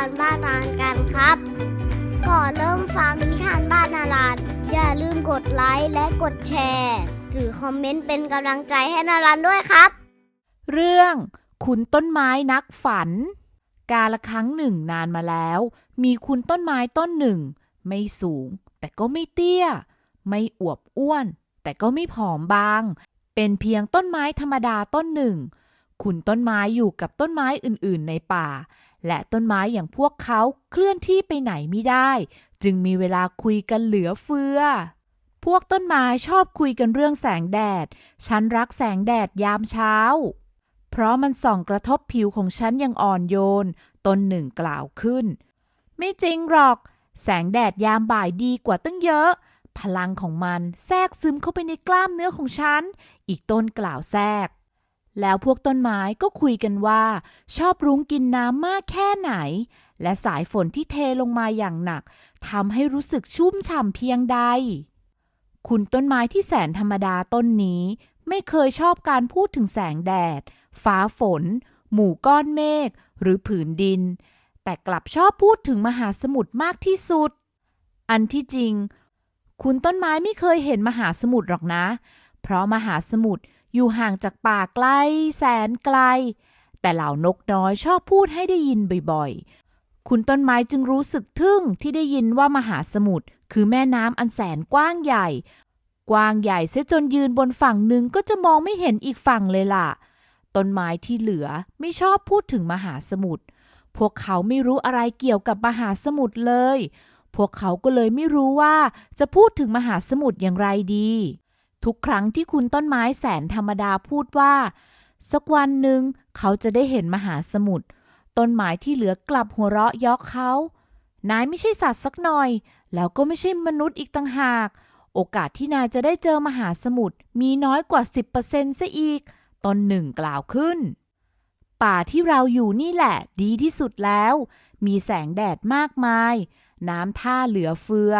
านบ้านนานกันครับ ก่อนเริ่มฟังนิทานบ้านนาลานอย่าลืมกดไลค์และกดแชร์หรือคอมเมนต์เป็นกำลังใจให้นาลานด้วยครับ เรื่องคุณต้นไม้นักฝัน กาละครั้งหนึ่งนานมาแล้ว มีคุณต้นไม้ต้นหนึ่ง ไม่สูง แต่ก็ไม่เตี้ย ไม่อวบอ้วน แต่ก็ไม่ผอมบาง เป็นเพียงต้นไม้ธรรมดาต้นหนึ่ง คุณต้นไม้อยู่กับต้นไม้อื่นๆในป่า และต้นไม้อย่างพวกเขาเคลื่อนที่ไปไหนไม่ได้ จึงมีเวลาคุยกันเหลือเฟือ พวกต้นไม้ชอบคุยกันเรื่องแสงแดด ฉันรักแสงแดดยามเช้า เพราะมันส่องกระทบผิวของฉันอย่างอ่อนโยน ต้นหนึ่งกล่าวขึ้น ไม่จริงหรอก แสงแดดยามบ่ายดีกว่าตั้งเยอะ พลังของมันแทรกซึมเข้าไปในกล้ามเนื้อของฉัน อีกต้นกล่าวแทรก แล้วพวกต้นไม้ก็คุยกันว่า ชอบรุ้งกินน้ำมากแค่ไหน และสายฝนที่เทลงมาอย่างหนักทำให้รู้สึกชุ่มฉ่ำเพียงใด คุณต้นไม้ที่แสนธรรมดาต้นนี้ ไม่เคยชอบการพูดถึงแสงแดด ฟ้าฝน หมู่ก้อนเมฆหรือผืนดิน แต่กลับชอบพูดถึงมหาสมุทรมากที่สุด อันที่จริง คุณต้นไม้ไม่เคยเห็นมหาสมุทรหรอกนะ เพราะมหาสมุทร อยู่ห่างจากป่าไกลแสนไกล แต่เหล่านกน้อยชอบพูดให้ได้ยินบ่อยๆ คุณต้นไม้จึงรู้สึกทึ่งที่ได้ยินว่ามหาสมุทรคือแม่น้ำอันแสนกว้างใหญ่ กว้างใหญ่เสียจนยืนบนฝั่งหนึ่งก็จะมองไม่เห็นอีกฝั่งเลยล่ะ ต้นไม้ที่เหลือไม่ชอบพูดถึงมหาสมุทร พวกเขาไม่รู้อะไรเกี่ยวกับมหาสมุทรเลย พวกเขาก็เลยไม่รู้ว่าจะพูดถึงมหาสมุทรอย่างไรดี ทุกครั้งที่คุณต้นไม้แสนธรรมดาพูดว่า สักวันหนึ่งเขาจะได้เห็นมหาสมุทรต้นไม้ที่เหลือกลับหัวเราะยอกเขา นายไม่ใช่สัตว์สักหน่อย แล้วก็ไม่ใช่มนุษย์อีกต่างหาก โอกาสที่นายจะได้เจอมหาสมุทรมีน้อยกว่า 10%ซะอีก ตนหนึ่งกล่าวขึ้น ป่าที่เราอยู่นี่แหละ ดีที่สุดแล้ว มีแสงแดดมากมาย น้ำท่าเหลือเฟือ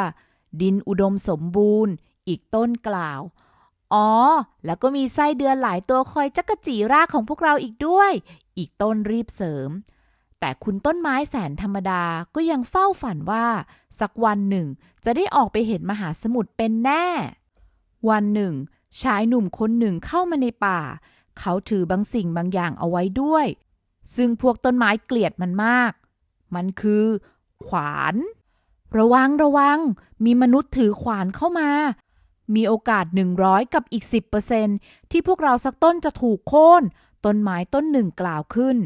ดินอุดมสมบูรณ์ อีกต้นกล่าว อ๋อ แล้วก็มีไส้เดือนหลายตัวคอยจักกะจีรากของพวกเราอีกด้วย อีกต้นรีบเสริม แต่คุณต้นไม้แสนธรรมดาก็ยังเฝ้าฝันว่า สักวันหนึ่ง จะได้ออกไปเห็นมหาสมุทรเป็นแน่ วันหนึ่ง ชายหนุ่มคนหนึ่งเข้ามาในป่า เขาถือบางสิ่งบางอย่างเอาไว้ด้วย ซึ่งพวกต้นไม้เกลียดมันมาก มันคือ ขวาน ระวังระวัง มีมนุษย์ถือขวานเข้ามา มีโอกาส 100 กับอีก 10%ที่พวกเราสักต้นจะถูกโค่น ต้นไม้ต้นหนึ่งกล่าวขึ้น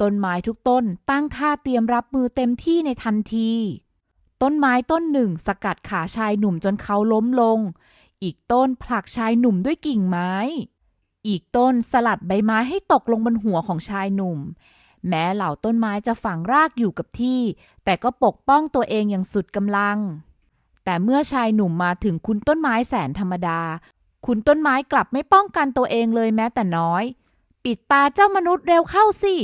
ต้นไม้ทุกต้นตั้งท่าเตรียมรับมือเต็มที่ในทันที ต้นไม้ต้นหนึ่งสกัดขาชายหนุ่มจนเขาล้มลง อีกต้นผลักชายหนุ่มด้วยกิ่งไม้ อีกต้นสลัดใบไม้ให้ตกลงบนหัวของชายหนุ่ม แม้เหล่าต้นไม้จะฝังรากอยู่กับที่ แต่ก็ปกป้องตัวเองอย่างสุดกำลัง แต่เมื่อชายหนุ่มมาถึงคุณต้นไม้แสนธรรมดา คุณต้นไม้กลับไม่ป้องกันตัวเองเลยแม้แต่น้อย ปิดตาเจ้ามนุษย์เร็วเข้าสิ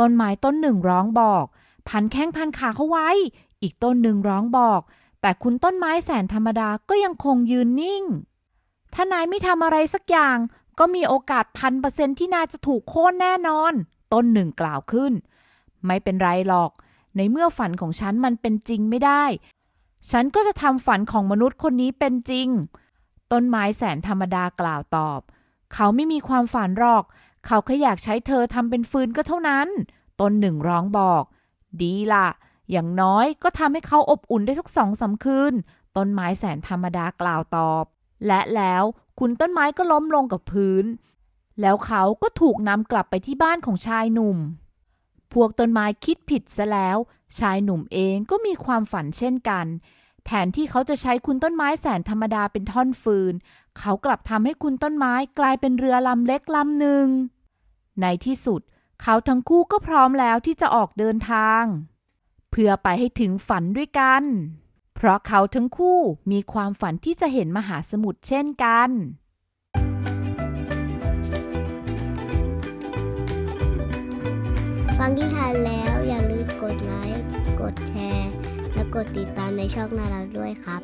ต้นไม้ต้นหนึ่งร้องบอก พันแข้งพันขาเขาไว้ อีกต้นหนึ่งร้องบอก แต่คุณต้นไม้แสนธรรมดาก็ยังคงยืนนิ่ง ถ้านายไม่ทำอะไรสักอย่าง ก็มีโอกาสพันเปอร์เซ็นที่นายจะถูกโค่นแน่นอน ต้นหนึ่งกล่าวขึ้น ไม่เป็นไรหรอก ในเมื่อฝันของฉันมันเป็นจริงไม่ได้ ฉันก็จะทำฝันของมนุษย์คนนี้เป็นจริง ต้นไม้แสนธรรมดากล่าวตอบ เขาไม่มีความฝันหรอก เขาแค่อยากใช้เธอทำเป็นฟืนก็เท่านั้น ต้นหนึ่งร้องบอก ดีล่ะอย่างน้อยก็ทำให้เขาอบอุ่นได้สักสองสามคืน ต้นไม้แสนธรรมดากล่าวตอบ และแล้วคุณต้นไม้ก็ล้มลงกับพื้น แล้วเขาก็ถูกนำกลับไปที่บ้านของชายหนุ่ม พวกต้นไม้คิดผิดซะแล้ว ชายหนุ่มเองก็มีความฝันเช่นกัน แทนที่เขาจะใช้คุณต้นไม้แสนธรรมดาเป็นท่อนฟืน เขากลับทำให้คุณต้นไม้กลายเป็นเรือลำเล็กลำหนึ่ง ในที่สุด เขาทั้งคู่ก็พร้อมแล้วที่จะออกเดินทาง เพื่อไปให้ถึงฝันด้วยกัน เพราะเขาทั้งคู่มีความฝันที่จะเห็นมหาสมุทรเช่นกันฟังที่ทานแล้วอย่าลืมกดไลค์ กดแชร์ และกดติดตามในช่องนาราด้วยครับ